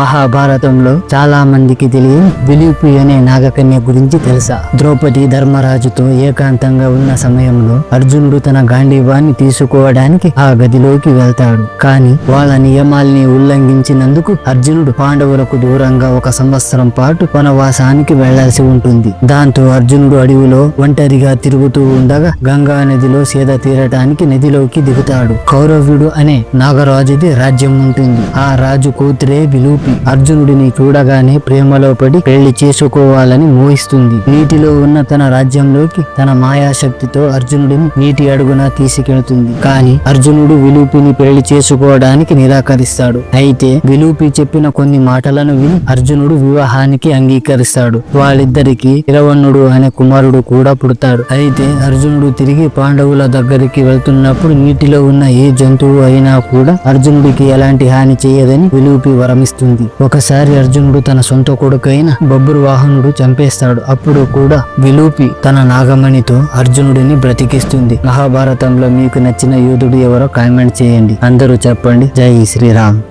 మహాభారతంలో చాలా మందికి తెలియని విలుపి అనే నాగకన్య గురించి తెలుసా? ద్రౌపది ధర్మరాజుతో ఏకాంతంగా ఉన్న సమయంలో అర్జునుడు తన గాంధీవాన్ని తీసుకోవడానికి ఆ గదిలోకి వెళ్తాడు. కానీ వాళ్ళ నియమాల్ని ఉల్లంఘించినందుకు అర్జునుడు పాండవులకు దూరంగా ఒక సంవత్సరం పాటు వనవాసానికి వెళ్ళాల్సి ఉంటుంది. దాంతో అర్జునుడు అడవిలో ఒంటరిగా తిరుగుతూ ఉండగా గంగా నదిలో సేద తీరటానికి నదిలోకి దిగుతాడు. కౌరవ్యుడు అనే నాగరాజుది రాజ్యం ఉంటుంది. ఆ రాజు కూతురే విలూపి. అర్జునుడిని చూడగానే ప్రేమలో పడి పెళ్ళి చేసుకోవాలని మోహిస్తుంది నీటిలో ఉన్న తన రాజ్యంలోకి తన మాయాశక్తితో అర్జునుడిని నీటి అడుగున తీసుకెళ్తుంది. కానీ అర్జునుడు విలూపిని పెళ్ళి చేసుకోవడానికి నిరాకరిస్తాడు. అయితే విలూపి చెప్పిన కొన్ని మాటలను విని అర్జునుడు వివాహానికి అంగీకరిస్తాడు. వాళ్ళిద్దరికి ఇరవణుడు అనే కుమారుడు కూడా పుడతాడు. అయితే అర్జునుడు తిరిగి పాండవుల దగ్గరికి వెళ్తున్నప్పుడు నీటిలో ఉన్న ఏ జంతువు అయినా కూడా అర్జునుడికి ఎలాంటి హాని చేయదని విలూపి వరమిస్తుంది. ఒకసారి అర్జునుడు తన సొంత కొడుకైన బొబ్బురు వాహనుడు చంపేస్తాడు. అప్పుడు కూడా విలూపి తన నాగమణితో అర్జునుడిని బ్రతికిస్తుంది. మహాభారతంలో మీకు నచ్చిన యోధుడు ఎవరో కామెంట్ చేయండి. అందరూ చెప్పండి. జై శ్రీరామ్.